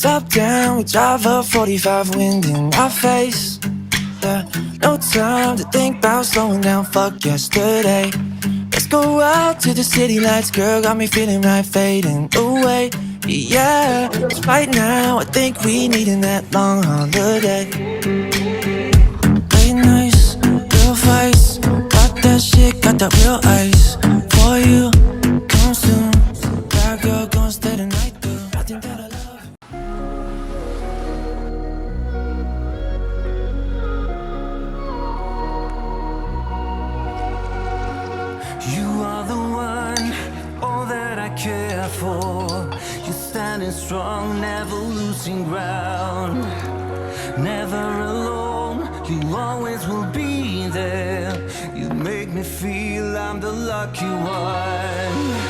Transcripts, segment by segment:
Top down, we drive up 45 wind in our face. Yeah, no time to think about slowing down, fuck yesterday. Let's go out to the city lights, girl, got me feeling right, fading away. Yeah, right now, I think we needin' that long holiday. You're standing strong, never losing ground. Never alone, you always will be there. You make me feel I'm the lucky one.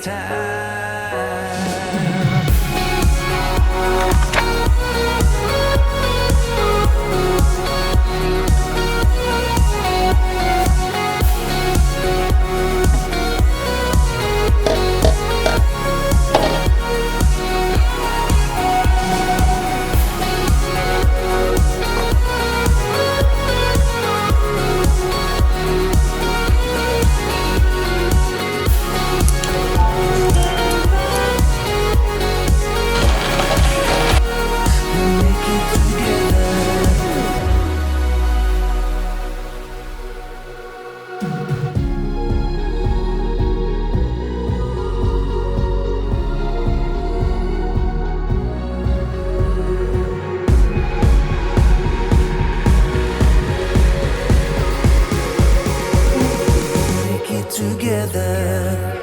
time. it together.